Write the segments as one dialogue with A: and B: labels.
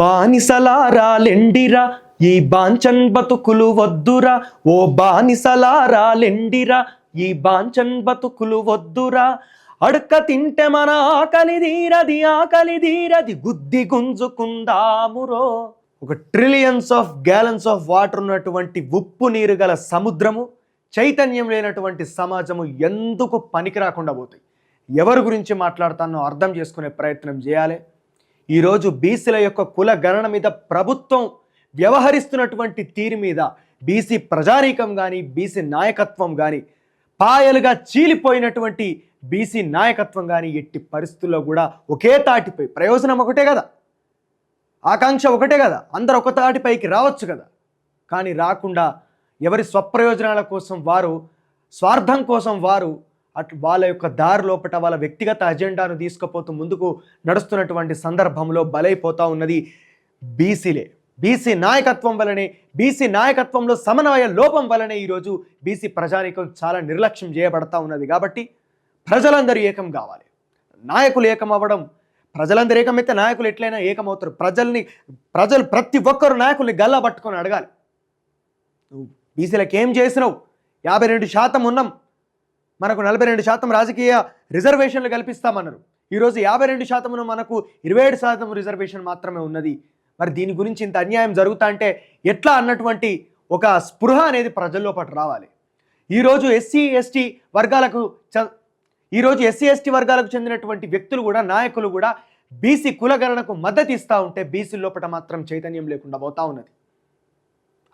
A: బానిసలారా లెండిరా ఈ బాంచన్ బతుకులు వద్దురా? ఓ బానిసలారాలెండిరా? ఈ బాంచన్ బతుకులు వద్దురా? అడక తింటే మన ఆకలి తీరది ఆకలి తీరది గుద్ది గుంజుకుందామురో. ఒక trillions of gallons of water ఉన్నటువంటి ఉప్పు నీరు గల సముద్రము చైతన్యం లేనటువంటి సమాజము ఎందుకు పనికి రాకుండా పోతాయి? ఎవరి గురించి మాట్లాడతానో అర్థం చేసుకునే ప్రయత్నం చేయాలి. ఈరోజు బీసీల యొక్క కుల గణన మీద ప్రభుత్వం వ్యవహరిస్తున్నటువంటి తీరు మీద బీసీ ప్రజానీకం కానీ బీసీ నాయకత్వం కానీ పాయలుగా చీలిపోయినటువంటి బీసీ నాయకత్వం కానీ ఎట్టి పరిస్థితుల్లో కూడా ఒకే తాటిపై ప్రయోజనం ఒకటే కదా? ఆకాంక్ష ఒకటే కదా? అందరు ఒక తాటిపైకి రావచ్చు కదా? కానీ రాకుండా ఎవరి స్వప్రయోజనాల కోసం వారు స్వార్థం కోసం వారు అటు వాళ్ళ యొక్క దారి లోపట వాళ్ళ వ్యక్తిగత అజెండాను తీసుకుపోతూ ముందుకు నడుస్తున్నటువంటి సందర్భంలో బలైపోతా ఉన్నది బీసీలే. బీసీ నాయకత్వం వలనే బీసీ నాయకత్వంలో సమన్వయ లోపం వలనే ఈరోజు బీసీ ప్రజానీకం చాలా నిర్లక్ష్యం చేయబడతా ఉన్నది కాబట్టి ప్రజలందరూ ఏకం కావాలి. నాయకులు ఏకం అవ్వడం ప్రజలందరూ ఏకమైతే నాయకులు ఎట్లయినా ఏకమవుతారు ప్రజల్ని ప్రజలు ప్రతి ఒక్కరు నాయకుల్ని గల్లా పట్టుకొని అడగాలి. నువ్వు బీసీలకు ఏం చేసినావు? యాభై రెండు శాతం ఉన్నాం. మనకు నలభై రెండు శాతం రాజకీయ రిజర్వేషన్లు కల్పిస్తామన్నారు. ఈరోజు యాభై రెండు శాతమును మనకు ఇరవై ఏడు శాతం రిజర్వేషన్ మాత్రమే ఉన్నది. మరి దీని గురించి ఇంత అన్యాయం జరుగుతా అంటే ఎట్లా అన్నటువంటి ఒక స్పృహ అనేది ప్రజల్లో పాటు రావాలి. ఈరోజు ఎస్సీ ఎస్టీ వర్గాలకు చ- ఈరోజు ఎస్సీ ఎస్టీ వర్గాలకు చెందినటువంటి వ్యక్తులు కూడా నాయకులు కూడా బీసీ కులగణనకు మద్దతు ఇస్తూ ఉంటే బీసీ లోపల మాత్రం చైతన్యం లేకుండా పోతా ఉన్నది.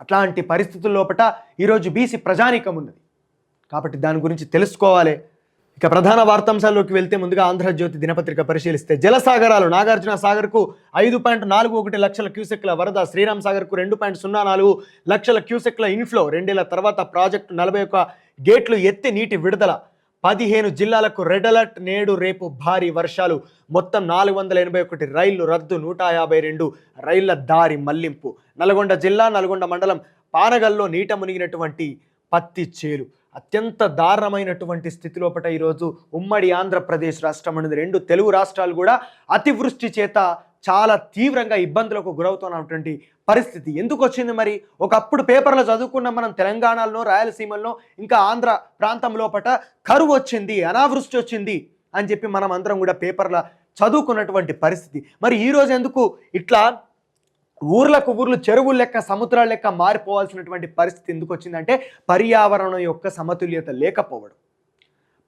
A: అట్లాంటి పరిస్థితుల లోపల ఈరోజు బీసీ ప్రజానీకం ఉన్నది. కాబట్టి దాని గురించి తెలుసుకోవాలి. ఇక ప్రధాన వార్తాంశాల్లోకి వెళ్తే ముందుగా ఆంధ్రజ్యోతి దినపత్రిక పరిశీలిస్తే జలసాగరాలు నాగార్జున సాగర్కు ఐదు పాయింట్ నాలుగు ఒకటి లక్షల క్యూసెక్ల వరద శ్రీరామ్ సాగర్కు రెండు పాయింట్ సున్నా నాలుగు లక్షల క్యూసెక్ల ఇన్ఫ్లో రెండేళ్ళ తర్వాత ప్రాజెక్టు నలభై ఒక్క గేట్లు ఎత్తి నీటి విడుదల. పదిహేను జిల్లాలకు రెడ్ అలర్ట్ నేడు రేపు భారీ వర్షాలు. మొత్తం నాలుగు వందల ఎనభై ఒకటి రైళ్ళు రద్దు నూట యాభై రెండు రైళ్ళ దారి మళ్ళింపు. నల్గొండ జిల్లా నల్గొండ మండలం పానగల్లో నీట మునిగినటువంటి పత్తి చేలు. అత్యంత దారుణమైనటువంటి స్థితిలోపట ఈరోజు ఉమ్మడి ఆంధ్రప్రదేశ్ రాష్ట్రం అనేది రెండు తెలుగు రాష్ట్రాలు కూడా అతివృష్టి చేత చాలా తీవ్రంగా ఇబ్బందులకు గురవుతున్నటువంటి పరిస్థితి. ఎందుకు వచ్చింది మరి? ఒకప్పుడు పేపర్లో చదువుకున్న మనం తెలంగాణలో రాయలసీమల్లో ఇంకా ఆంధ్ర ప్రాంతం లోపట కరువు వచ్చింది అనావృష్టి వచ్చింది అని చెప్పి మనం అందరం కూడా పేపర్ల చదువుకున్నటువంటి పరిస్థితి. మరి ఈరోజు ఎందుకు ఇట్లా ఊర్లకు ఊర్లు చెరువులు లెక్క సముద్రాల లెక్క మారిపోవాల్సినటువంటి పరిస్థితి ఎందుకు వచ్చిందంటే పర్యావరణం యొక్క సమతుల్యత లేకపోవడం.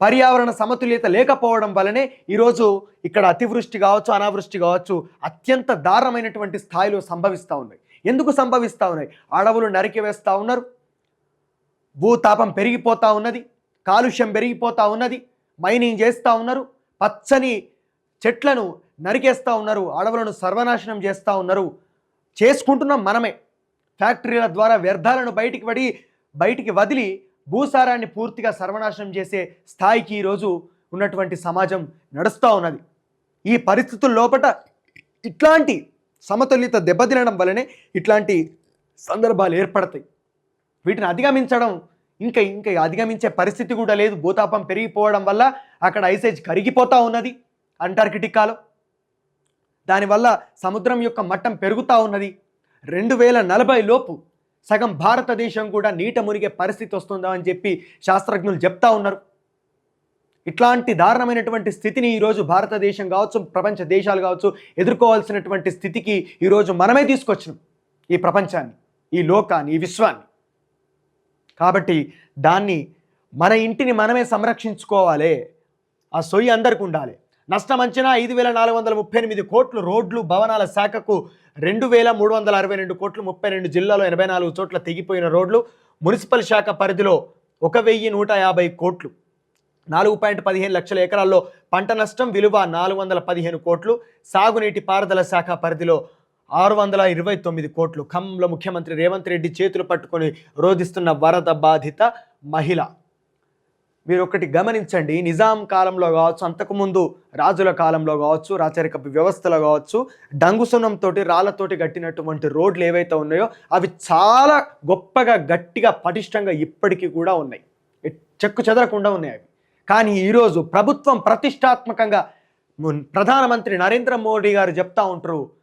A: పర్యావరణ సమతుల్యత లేకపోవడం వలనే ఈరోజు ఇక్కడ అతివృష్టి కావచ్చు అనావృష్టి కావచ్చు అత్యంత దారుణమైనటువంటి స్థాయిలో సంభవిస్తూ ఉన్నాయి. ఎందుకు సంభవిస్తూ ఉన్నాయి? అడవులు నరికి వేస్తూ ఉన్నారు. భూతాపం పెరిగిపోతూ ఉన్నది. కాలుష్యం పెరిగిపోతూ ఉన్నది. మైనింగ్ చేస్తూ ఉన్నారు. పచ్చని చెట్లను నరికేస్తూ ఉన్నారు. అడవులను సర్వనాశనం చేస్తూ ఉన్నారు. చేసుకుంటున్నాం మనమే. ఫ్యాక్టరీల ద్వారా వ్యర్థాలను బయటికి పడి బయటికి వదిలి భూసారాన్ని పూర్తిగా సర్వనాశనం చేసే స్థాయికి ఈరోజు ఉన్నటువంటి సమాజం నడుస్తూ ఉన్నది. ఈ పరిస్థితుల లోపట ఇట్లాంటి సమతుల్యత దెబ్బతినడం వల్లనే ఇట్లాంటి సందర్భాలు ఏర్పడతాయి. వీటిని అధిగమించడం ఇంకా ఇంకా అధిగమించే పరిస్థితి కూడా లేదు. భూతాపం పెరిగిపోవడం వల్ల అక్కడ ఐసేజ్ కరిగిపోతూ ఉన్నది అంటార్కిటికాలో దానివల్ల సముద్రం యొక్క మట్టం పెరుగుతూ ఉన్నది. రెండు వేల నలభై లోపు సగం భారతదేశం కూడా నీట మునిగే పరిస్థితి వస్తుందా అని చెప్పి శాస్త్రజ్ఞులు చెప్తా ఉన్నారు. ఇట్లాంటి దారుణమైనటువంటి స్థితిని ఈరోజు భారతదేశం కావచ్చు ప్రపంచ దేశాలు కావచ్చు ఎదుర్కోవాల్సినటువంటి స్థితికి ఈరోజు మనమే తీసుకొచ్చినాం ఈ ప్రపంచాన్ని ఈ లోకాన్ని ఈ విశ్వాన్ని. కాబట్టి దాన్ని మన ఇంటిని మనమే సంరక్షించుకోవాలి. ఆ సొయ్యి అందరికి ఉండాలి. నష్టం అంచనా ఐదు వేల నాలుగు వందల ముప్పై ఎనిమిది కోట్లు రోడ్లు భవనాల శాఖకు రెండు వేల మూడు వందల అరవై రెండు కోట్లు ముప్పై రెండు జిల్లాలో ఎనభై నాలుగు చోట్ల తెగిపోయిన రోడ్లు మున్సిపల్ శాఖ పరిధిలో ఒక వెయ్యి నూట యాభై కోట్లు. నాలుగు పాయింట్ పదిహేను లక్షల ఎకరాల్లో పంట నష్టం విలువ నాలుగు వందల పదిహేను కోట్లు. సాగునీటి పారుదల శాఖ పరిధిలో ఆరు వందల ఇరవై తొమ్మిది కోట్లు. ఖమ్మంలో ముఖ్యమంత్రి రేవంత్ రెడ్డి చేతులు పట్టుకొని రోధిస్తున్న వరద బాధిత మహిళ. మీరు ఒకటి గమనించండి. నిజాం కాలంలో కావచ్చు అంతకుముందు రాజుల కాలంలో కావచ్చు రాచరిక వ్యవస్థలో కావచ్చు డంగుసునంతో రాళ్ళతోటి కట్టినటువంటి రోడ్లు ఏవైతే ఉన్నాయో అవి చాలా గొప్పగా గట్టిగా పటిష్టంగా ఇప్పటికీ కూడా ఉన్నాయి. చెక్కు చెదరకుండా ఉన్నాయి అవి. కానీ ఈరోజు ప్రభుత్వం ప్రతిష్టాత్మకంగా మున్- ప్రధానమంత్రి నరేంద్ర మోడీ గారు చెప్తా ఉంటారు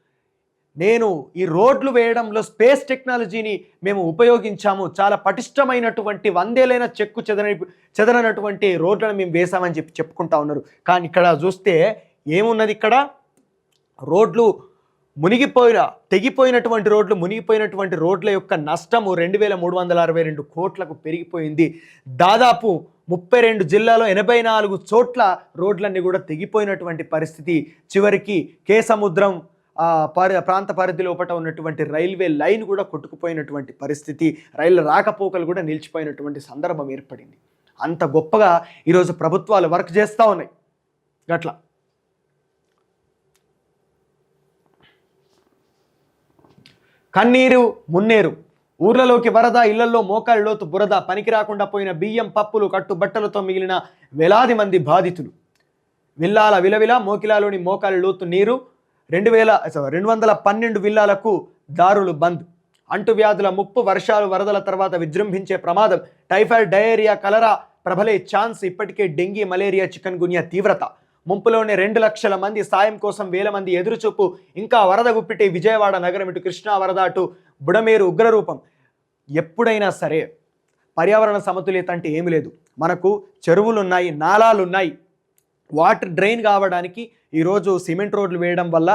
A: నేను ఈ రోడ్లు వేయడంలో స్పేస్ టెక్నాలజీని మేము ఉపయోగించాము. చాలా పటిష్టమైనటువంటి వందేలైన చెక్కు చెదరని చెదరనటువంటి రోడ్లను మేము వేసామని చెప్పి చెప్పుకుంటా ఉన్నారు. కానీ ఇక్కడ చూస్తే ఏమున్నది ఇక్కడ? రోడ్లు మునిగిపోయిన తెగిపోయినటువంటి రోడ్లు మునిగిపోయినటువంటి రోడ్ల యొక్క నష్టము రెండు వేల మూడు వందల అరవై రెండు కోట్లకు పెరిగిపోయింది. దాదాపు ముప్పై రెండు జిల్లాలో ఎనభై నాలుగు చోట్ల రోడ్లన్నీ కూడా తెగిపోయినటువంటి పరిస్థితి. చివరికి కే సముద్రం పరి ప్రాంత పరిధి లోపల ఉన్నటువంటి రైల్వే లైన్ కూడా కొట్టుకుపోయినటువంటి పరిస్థితి రైళ్ళ రాకపోకలు కూడా నిలిచిపోయినటువంటి సందర్భం ఏర్పడింది. అంత గొప్పగా ఈరోజు ప్రభుత్వాలు వర్క్ చేస్తూ ఉన్నాయి. గట్లా. కన్నీరు మున్నేరు. ఊర్లలోకి వరద ఇళ్ళలో మోకాలి లోతు బురద పనికి రాకుండా పోయిన బియ్యం పప్పులు కట్టుబట్టలతో మిగిలిన వేలాది మంది బాధితులు. విల్లాల విలవిల మోకిలాలోని మోకాలి లోతు నీరు రెండు వేల రెండు వందల పన్నెండు విల్లాలకు దారులు బంద్. అంటువ్యాధుల ముప్పు వర్షాలు వరదల తర్వాత విజృంభించే ప్రమాదం. టైఫాయిడ్ డయేరియా కలరా ప్రబలే ఛాన్స్ ఇప్పటికే డెంగీ మలేరియా చికెన్ గున్యా తీవ్రత. ముంపులోనే రెండు లక్షల మంది సాయం కోసం వేల మంది ఎదురుచూపు. ఇంకా వరద గుప్పిటి విజయవాడ నగరం ఇటు కృష్ణా వరద అటు బుడమేరు ఉగ్రరూపం. ఎప్పుడైనా సరే పర్యావరణ సమతుల్యత అంటే ఏమి లేదు. మనకు చెరువులు ఉన్నాయి నాలాలు ఉన్నాయి వాటర్ డ్రైన్ కావడానికి ఈరోజు సిమెంట్ రోడ్లు వేయడం వల్ల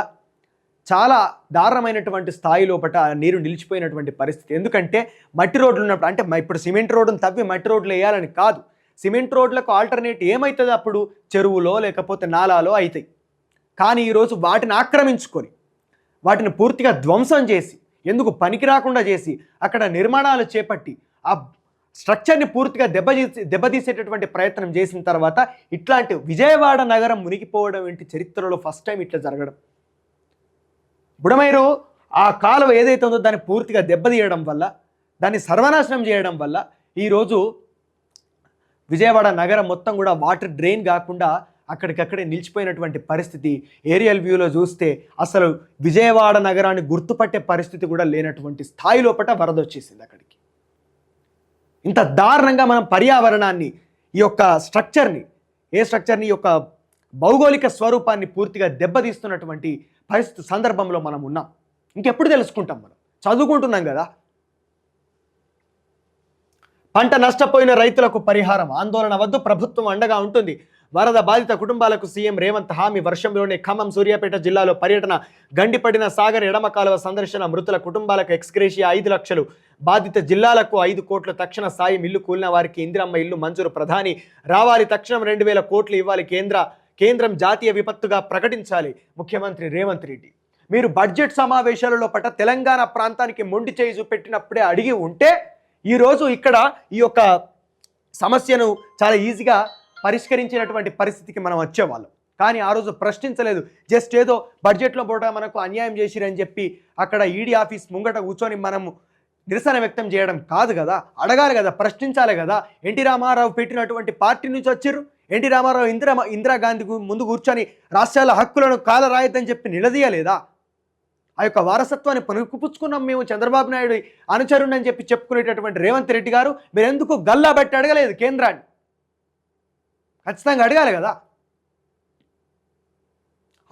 A: చాలా దారుణమైనటువంటి స్థాయి లోపల నీరు నిలిచిపోయినటువంటి పరిస్థితి. ఎందుకంటే మట్టి రోడ్లు ఉన్నప్పుడు అంటే ఇప్పుడు సిమెంట్ రోడ్డును తవ్వి మట్టి రోడ్లు వేయాలని కాదు. సిమెంట్ రోడ్లకు ఆల్టర్నేట్ ఏమవుతుంది అప్పుడు? చెరువులో లేకపోతే నాలాలో అవుతాయి కానీ ఈరోజు వాటిని ఆక్రమించుకొని వాటిని పూర్తిగా ధ్వంసం చేసి ఎందుకు పనికి రాకుండా చేసి అక్కడ నిర్మాణాలు చేపట్టి ఆ స్ట్రక్చర్ని పూర్తిగా దెబ్బతీసి దెబ్బతీసేటటువంటి ప్రయత్నం చేసిన తర్వాత ఇట్లాంటి విజయవాడ నగరం మునిగిపోవడం ఏంటి చరిత్రలో ఫస్ట్ టైం ఇట్లా జరగడం? బుడమైరు ఆ కాలువ ఏదైతే ఉందో దాన్ని పూర్తిగా దెబ్బతీయడం వల్ల దాన్ని సర్వనాశనం చేయడం వల్ల ఈరోజు విజయవాడ నగరం మొత్తం కూడా వాటర్ డ్రైన్ కాకుండా అక్కడికక్కడే నిలిచిపోయినటువంటి పరిస్థితి. ఏరియల్ వ్యూలో చూస్తే అసలు విజయవాడ నగరాన్ని గుర్తుపట్టే పరిస్థితి కూడా లేనటువంటి స్థాయి లోపల వరద వచ్చేసింది అక్కడికి. ఇంత దారుణంగా మనం పర్యావరణాన్ని ఈ యొక్క స్ట్రక్చర్ని ఏ స్ట్రక్చర్ని ఈ యొక్క భౌగోళిక స్వరూపాన్ని పూర్తిగా దెబ్బతీస్తున్నటువంటి పరిస్థితి సందర్భంలో మనం ఉన్నాం. ఇంకెప్పుడు తెలుసుకుంటాం మనం? చదువుకుంటున్నాం కదా. పంట నష్టపోయిన రైతులకు పరిహారం ఆందోళన వద్దు ప్రభుత్వం అండగా ఉంటుంది. వరద బాధిత కుటుంబాలకు సీఎం రేవంత్ హామీ వర్షంలోనే ఖమ్మం సూర్యాపేట జిల్లాలో పర్యటన గండిపడిన సాగర్ ఎడమ కాలువ సందర్శన మృతుల కుటుంబాలకు ఎక్స్గ్రేషియా ఐదు లక్షలు. బాధిత జిల్లాలకు ఐదు కోట్ల తక్షణ సాయం ఇల్లు కూలిన వారికి ఇందిరమ్మ ఇల్లు మంజూరు ప్రధాని. రావాలి తక్షణం రెండు వేల కోట్లు ఇవ్వాలి కేంద్ర కేంద్రం జాతీయ విపత్తుగా ప్రకటించాలి. ముఖ్యమంత్రి రేవంత్ రెడ్డి మీరు బడ్జెట్ సమావేశాలలో పట్ల తెలంగాణ ప్రాంతానికి మొండి చేయి చూపెట్టినప్పుడే అడిగి ఉంటే ఈరోజు ఇక్కడ ఈ యొక్క సమస్యను చాలా ఈజీగా పరిష్కరించినటువంటి పరిస్థితికి మనం వచ్చేవాళ్ళం. కానీ ఆ రోజు ప్రశ్నించలేదు. జస్ట్ ఏదో బడ్జెట్లో పూట మనకు అన్యాయం చేసిరని చెప్పి అక్కడ ఈడీ ఆఫీస్ ముంగట కూర్చొని మనము నిరసన వ్యక్తం చేయడం కాదు కదా. అడగాలి కదా ప్రశ్నించాలి కదా. ఎన్టీ రామారావు పెట్టినటువంటి పార్టీ నుంచి వచ్చారు ఎన్టీ రామారావు ఇందిరా ఇందిరాగాంధీ ముందు కూర్చొని రాష్ట్రాల హక్కులను కాలరాయద్దని చెప్పి నిలదీయలేదా? ఆ యొక్క వారసత్వాన్ని పునరుపుచ్చుకున్నాం మేము చంద్రబాబు నాయుడు అనుచరుణ్ అని చెప్పి చెప్పుకునేటటువంటి రేవంత్ రెడ్డి గారు. మీరెందుకు గల్లా బట్టి అడగలేదు కేంద్రాన్ని? ఖచ్చితంగా అడగాలి కదా.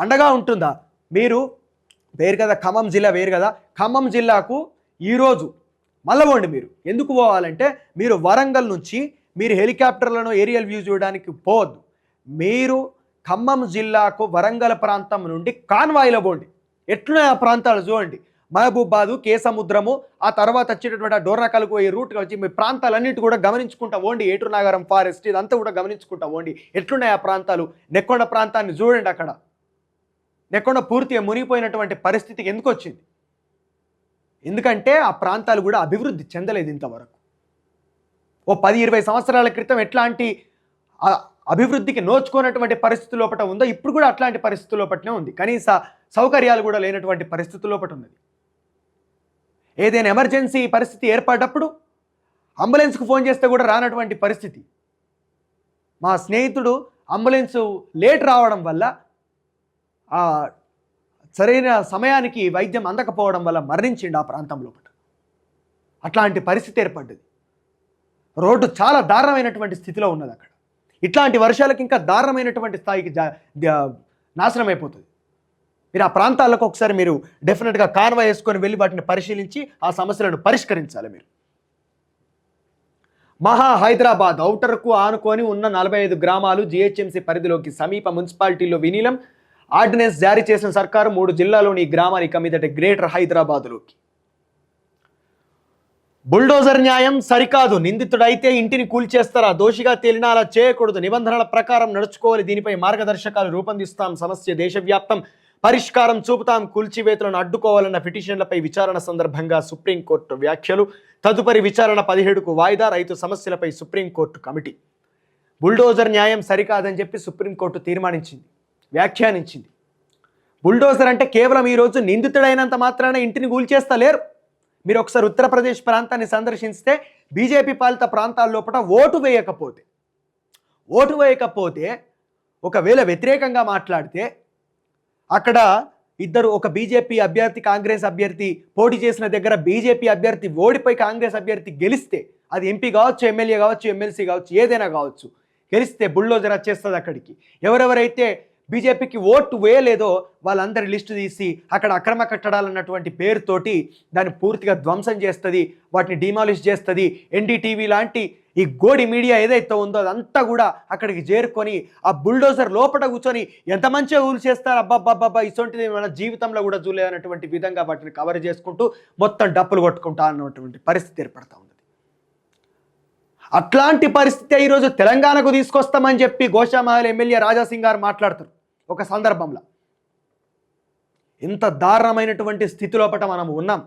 A: అండగా ఉంటుందా? మీరు వేరు కదా ఖమ్మం జిల్లా వేరు కదా. ఖమ్మం జిల్లాకు ఈరోజు మళ్ళబోండి మీరు. ఎందుకు పోవాలంటే మీరు వరంగల్ నుంచి మీరు హెలికాప్టర్లను ఏరియల్ వ్యూ చూడడానికి పోవద్దు. మీరు ఖమ్మం జిల్లాకు వరంగల్ ప్రాంతం నుండి కాన్వాయిలో పోండి. ఎట్లున్నాయి ఆ ప్రాంతాలు చూడండి. మహబూబాదు కేసముద్రము ఆ తర్వాత వచ్చేటటువంటి డోర్నా కలుగు ఈ రూట్ వచ్చి మీ ప్రాంతాలన్నిటి కూడా గమనించుకుంటా ఓండి. ఏటూరు ఫారెస్ట్ ఇదంతా కూడా గమనించుకుంటా ఓండి. ఎట్లున్నాయి ఆ ప్రాంతాలు? నెక్కొండ ప్రాంతాన్ని చూడండి అక్కడ. నెక్కొండ పూర్తిగా మునిగిపోయినటువంటి పరిస్థితికి ఎందుకు వచ్చింది ఎందుకంటే ఆ ప్రాంతాలు కూడా అభివృద్ధి చెందలేదు ఇంతవరకు. ఓ పది ఇరవై సంవత్సరాల క్రితం ఎట్లాంటి అభివృద్ధికి నోచుకోనటువంటి పరిస్థితి లోపల ఉందో ఇప్పుడు కూడా అట్లాంటి పరిస్థితి లోపలనే ఉంది. కనీస సౌకర్యాలు కూడా లేనటువంటి పరిస్థితి లోపల ఉన్నది. ఏదైనా ఎమర్జెన్సీ పరిస్థితి ఏర్పడ్డప్పుడు అంబులెన్స్కు ఫోన్ చేస్తే కూడా రానటువంటి పరిస్థితి. మా స్నేహితుడు అంబులెన్స్ లేట్ రావడం వల్ల సరైన సమయానికి వైద్యం అందకపోవడం వల్ల మరణించిండు ఆ ప్రాంతం లోపల. అట్లాంటి పరిస్థితి ఏర్పడ్డది. రోడ్డు చాలా దారుణమైనటువంటి స్థితిలో ఉన్నది అక్కడ ఇట్లాంటి వర్షాలకు ఇంకా దారుణమైనటువంటి స్థాయికి నాశనం అయిపోతుంది మీరు ఆ ప్రాంతాలకు ఒకసారి మీరు డెఫినెట్గా కాన్వా వేసుకొని వెళ్ళి వాటిని పరిశీలించి ఆ సమస్యలను పరిష్కరించాలి మీరు. మహా హైదరాబాద్ ఔటర్కు ఆనుకొని ఉన్న నలభై ఐదు గ్రామాలు జిహెచ్ఎంసీ పరిధిలోకి సమీప మున్సిపాలిటీలో విలీనం. ఆర్డినెన్స్ జారీ చేసిన సర్కారు మూడు జిల్లాలోని ఈ గ్రామానికి మీదట గ్రేటర్ హైదరాబాద్లోకి. బుల్డోజర్ న్యాయం సరికాదు. నిందితుడైతే ఇంటిని కూల్చేస్తారా? దోషిగా తేలినా అలా చేయకూడదు. నిబంధనల ప్రకారం నడుచుకోవాలి. దీనిపై మార్గదర్శకాలు రూపొందిస్తాం. సమస్య దేశవ్యాప్తం. పరిష్కారం చూపుతాం కూల్చివేతలను అడ్డుకోవాలన్న పిటిషన్లపై విచారణ సందర్భంగా సుప్రీంకోర్టు వ్యాఖ్యలు. తదుపరి విచారణ పదిహేడుకు వాయిదా రైతు సమస్యలపై సుప్రీంకోర్టు కమిటీ. బుల్డోజర్ న్యాయం సరికాదని చెప్పి సుప్రీంకోర్టు తీర్మానించింది వ్యాఖ్యానించింది. బుల్డోజర్ అంటే కేవలం ఈరోజు నిందితుడైనంత మాత్రాన ఇంటిని కూల్చేస్తా లేరు. మీరు ఒకసారి ఉత్తరప్రదేశ్ ప్రాంతాన్ని సందర్శిస్తే బీజేపీ పాలిత ప్రాంతాల లోపల ఓటు వేయకపోతే ఓటు వేయకపోతే ఒకవేళ వ్యతిరేకంగా మాట్లాడితే అక్కడ ఇద్దరు ఒక బీజేపీ అభ్యర్థి కాంగ్రెస్ అభ్యర్థి పోటీ చేసిన దగ్గర బీజేపీ అభ్యర్థి ఓడిపోయి కాంగ్రెస్ అభ్యర్థి గెలిస్తే అది ఎంపీ కావచ్చు ఎమ్మెల్యే కావచ్చు ఎమ్మెల్సీ కావచ్చు ఏదైనా కావచ్చు గెలిస్తే బుల్డోజర్ వచ్చేస్తుంది అక్కడికి. ఎవరెవరైతే బీజేపీకి ఓటు వేయలేదో వాళ్ళందరి లిస్టు తీసి అక్కడ అక్రమ కట్టడాలన్నటువంటి పేరుతోటి దాన్ని పూర్తిగా ధ్వంసం చేస్తుంది వాటిని డిమాలిష్ చేస్తుంది. ఎన్డీటీవీ లాంటి ఈ గోడి మీడియా ఏదైతే ఉందో అదంతా కూడా అక్కడికి చేరుకొని ఆ బుల్డోజర్ లోపల కూర్చొని ఎంత మంచిగా ఊరు చేస్తారు? అబ్బాబ్బాబ్బా ఇటువంటిది మన జీవితంలో కూడా చూలేనటువంటి విధంగా వాటిని కవర్ చేసుకుంటూ మొత్తం డప్పులు కొట్టుకుంటా అన్నటువంటి పరిస్థితి ఏర్పడతా ఉంది అట్లాంటి పరిస్థితి ఈరోజు తెలంగాణకు తీసుకొస్తామని చెప్పి గోషామహల్ ఎమ్మెల్యే రాజాసింగ్ గారు మాట్లాడుతారు ఒక సందర్భంలో. ఇంత దారుణమైనటువంటి స్థితిలోపట మనం ఉన్నాం.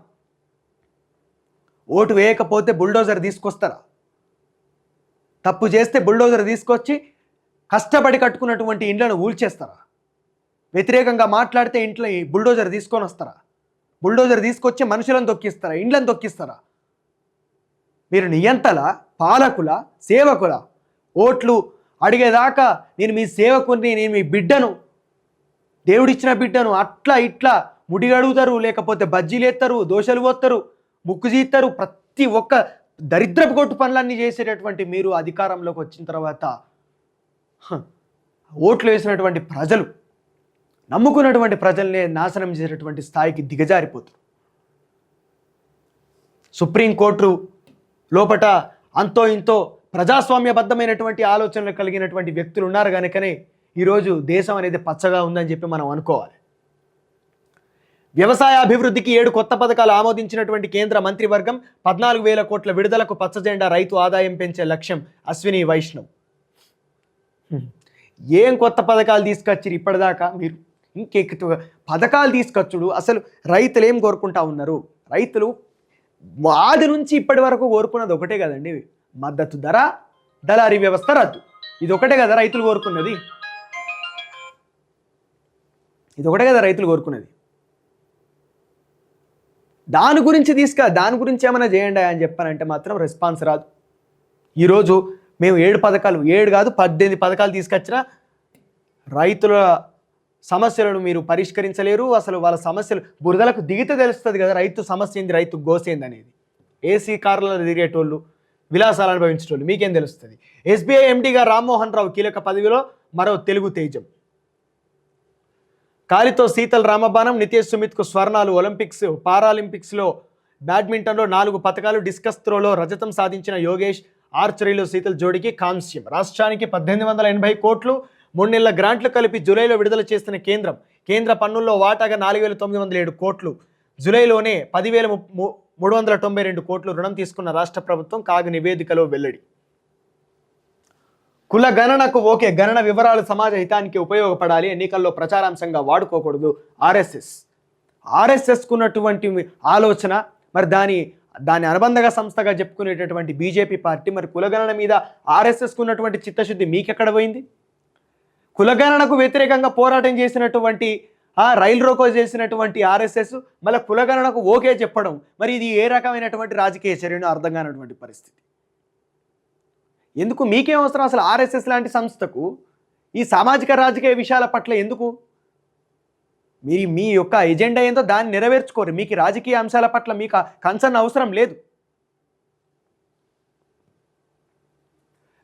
A: ఓటు వేయకపోతే బుల్డోజర్ తీసుకొస్తారా? తప్పు చేస్తే బుల్డోజర్ తీసుకొచ్చి కష్టపడి కట్టుకున్నటువంటి ఇండ్లను ఊల్చేస్తారా? వ్యతిరేకంగా మాట్లాడితే ఇంట్లో ఈ బుల్డోజర్ తీసుకొని వస్తారా? బుల్డోజర్ తీసుకొచ్చి మనుషులను తొక్కిస్తారా? ఇండ్లను తొక్కిస్తారా? మీరు నియంతల పాలకుల సేవకుల ఓట్లు అడిగేదాకా నేను మీ సేవకుని నేను మీ బిడ్డను దేవుడిచ్చిన బిడ్డను అట్లా ఇట్లా ముడిగడుగుతారు లేకపోతే బజ్జీలు ఎత్తారు దోశలు పోస్తారు ముక్కు జీస్తారు ప్రతి ఒక్క దరిద్రపు కొట్టు పనులన్నీ చేసేటటువంటి మీరు అధికారంలోకి వచ్చిన తర్వాత హ, ఓట్లు వేసినటువంటి ప్రజలు నమ్ముకున్నటువంటి ప్రజల్ని నాశనం చేసేటటువంటి స్థాయికి దిగజారిపోతారు. సుప్రీంకోర్టు లోపట అంతో ఇంతో ప్రజాస్వామ్యబద్ధమైనటువంటి ఆలోచనలు కలిగినటువంటి వ్యక్తులు ఉన్నారు కనుకనే ఈరోజు దేశం అనేది పచ్చగా ఉందని చెప్పి మనం అనుకోవాలి. వ్యవసాయ అభివృద్ధికి ఏడు కొత్త పథకాలు ఆమోదించినటువంటి కేంద్ర మంత్రివర్గం పద్నాలుగు వేల కోట్ల విడుదలకు పచ్చజెండా రైతు ఆదాయం పెంచే లక్ష్యం అశ్విని వైష్ణవ్. ఏం కొత్త పథకాలు తీసుకొచ్చిరు ఇప్పటిదాకా మీరు? ఇంకెక్కువ పథకాలు తీసుకొచ్చుడు అసలు రైతులు ఏం కోరుకుంటా ఉన్నారు? రైతులు ఆది నుంచి ఇప్పటి వరకు కోరుకున్నది ఒకటే కదండి మద్దతు ధర దళారీ వ్యవస్థ రద్దు. ఇది ఒకటే కదా రైతులు కోరుకున్నది? ఇది ఒకటే కదా రైతులు కోరుకున్నది. దాని గురించి తీసుక దాని గురించి ఏమైనా చేయండి అని చెప్పానంటే మాత్రం రెస్పాన్స్ రాదు. ఈరోజు మేము ఏడు పథకాలు ఏడు కాదు పద్దెనిమిది పథకాలు తీసుకొచ్చినా రైతుల సమస్యలను మీరు పరిష్కరించలేరు. అసలు వాళ్ళ సమస్యలు బురదలకు దిగితే తెలుస్తుంది కదా రైతు సమస్య ఏంది రైతు గోసేంది అనేది. ఏసీ కార్లలో తిరిగేటోళ్ళు విలాసాలు అనుభవించేటోళ్ళు మీకేం తెలుస్తుంది? ఎస్బీఐ ఎండీగా రామ్మోహన్ రావు కీలక పదవిలో మరో తెలుగు తేజం. కాలితో శీతల్ రామబాణం నితేష్ సుమిత్కు స్వర్ణాలు. ఒలింపిక్స్ పారాలింపిక్స్లో బ్యాడ్మింటన్లో నాలుగు పథకాలు డిస్కస్ త్రోలో రజతం సాధించిన యోగేష్ ఆర్చరీలో శీతల్ జోడికి కాంస్యం. రాష్ట్రానికి పద్దెనిమిది వందల ఎనభై కోట్లు మూడు నెలల గ్రాంట్లు కలిపి జూలైలో విడుదల చేసిన కేంద్రం. కేంద్ర పన్నుల్లో వాటాగా నాలుగు వేల తొమ్మిది వందల ఏడు కోట్లు. జూలైలోనే పదివేల ము- మూడు వందల తొంభై రెండు కోట్లు రుణం తీసుకున్న రాష్ట్ర ప్రభుత్వం కాగు నివేదికలో వెల్లడి. కుల గణనకు ఓకే గణన వివరాలు సమాజ హితానికి ఉపయోగపడాలి ఎన్నికల్లో ప్రచారాంశంగా వాడుకోకూడదు. ఆర్ఎస్ఎస్. ఆర్ఎస్ఎస్కు ఉన్నటువంటి ఆలోచన మరి దాని దాని అనుబంధగా సంస్థగా చెప్పుకునేటటువంటి బీజేపీ పార్టీ మరి కులగణన మీద ఆర్ఎస్ఎస్కు ఉన్నటువంటి చిత్తశుద్ధి మీకెక్కడ పోయింది? కులగణనకు వ్యతిరేకంగా పోరాటం చేసినటువంటి ఆ రైలు రోకో చేసినటువంటి ఆర్ఎస్ఎస్ మళ్ళీ కులగణనకు ఓకే చెప్పడం మరి ఇది ఏ రకమైనటువంటి రాజకీయ చర్యను అర్థం కానటువంటి పరిస్థితి. ఎందుకు మీకేం అవసరం అసలు ఆర్ఎస్ఎస్ లాంటి సంస్థకు? ఈ సామాజిక రాజకీయ విషయాల పట్ల ఎందుకు? మీరు మీ యొక్క ఎజెండా ఏందో దాన్ని నెరవేర్చుకోరు. మీకు రాజకీయ అంశాల పట్ల మీకు కన్సర్న్ అవసరం లేదు.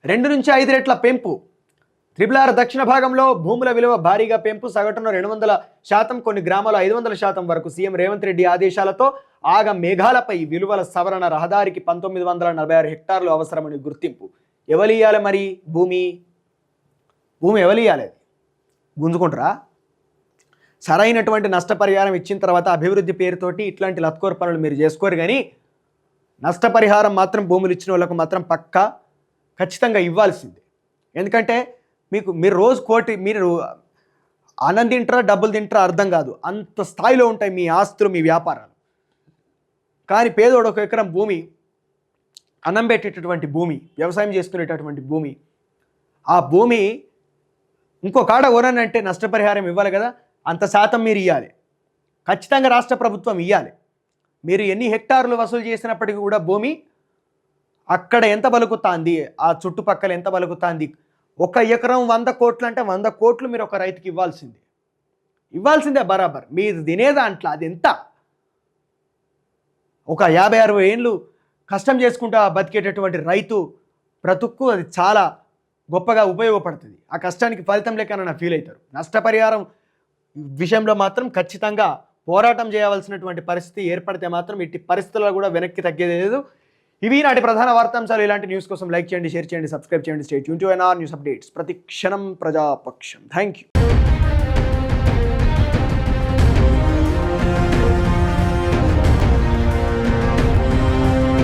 A: రెండు నుంచి ఐదు రెట్ల పెంపు. త్రిపుల్ దక్షిణ భాగంలో భూముల విలువ భారీగా పెంపు. సగటున రెండు వందల శాతం కొన్ని గ్రామాలు ఐదు వందల శాతం వరకు సీఎం రేవంత్ రెడ్డి ఆదేశాలతో ఆగ మేఘాలపై విలువల సవరణ రహదారికి పంతొమ్మిది వందల నలభై ఆరు హెక్టార్లు అవసరమని గుర్తింపు. ఎవలియాలి మరి భూమి? భూమి ఎవలియాలి అది గుంజుకుంటారా? సరైనటువంటి నష్టపరిహారం ఇచ్చిన తర్వాత అభివృద్ధి పేరుతోటి ఇట్లాంటి లత్కోర్ పనులు మీరు చేసుకోరు కానీ నష్టపరిహారం మాత్రం భూములు ఇచ్చిన వాళ్ళకు మాత్రం పక్కా ఖచ్చితంగా ఇవ్వాల్సిందే. ఎందుకంటే మీకు మీరు రోజు కోటి మీరు అన్నం తింటారా డబ్బులు తింటారా అర్థం కాదు. అంత స్థాయిలో ఉంటాయి మీ ఆస్తులు మీ వ్యాపారాలు. కానీ పేదోడు ఒక ఎకరం భూమి అన్నం పెట్టేటటువంటి భూమి వ్యవసాయం చేసుకునేటటువంటి భూమి. ఆ భూమి ఇంకో కాడ ఓరనంటే నష్టపరిహారం ఇవ్వాలి కదా అంత శాతం మీరు ఇవ్వాలి ఖచ్చితంగా రాష్ట్ర ప్రభుత్వం ఇవ్వాలి మీరు ఎన్ని హెక్టార్లు వసూలు చేసినప్పటికీ కూడా భూమి అక్కడ ఎంత బలుకుతాంది ఆ చుట్టుపక్కల ఎంత బలుకుతాంది? ఒక ఎకరం వంద కోట్లు అంటే వంద కోట్లు మీరు ఒక రైతుకి ఇవ్వాల్సిందే. ఇవ్వాల్సిందే బరాబర్. మీరు తినే దాంట్లో అది ఎంత? ఒక యాభై అరవై ఏళ్ళు కష్టం చేసుకుంటా బతికేటటువంటి రైతు బ్రతుక్కు అది చాలా గొప్పగా ఉపయోగపడుతుంది. ఆ కష్టానికి ఫలితం లేకనన్నా ఫీల్ అవుతారు. నష్టపరిహారం విషయంలో మాత్రం ఖచ్చితంగా పోరాటం చేయవలసినటువంటి పరిస్థితి ఏర్పడితే మాత్రం ఇట్టి పరిస్థితుల్లో కూడా వెనక్కి తగ్గేది లేదు. ఇవి నాటి ప్రధాన వార్తాంశాలు. ఇలాంటి న్యూస్ కోసం లైక్ చేయండి షేర్ చేయండి సబ్స్క్రైబ్ చేయండి. State Yoon to news updates ప్రతి క్షణం ప్రజాపక్షం. Thank you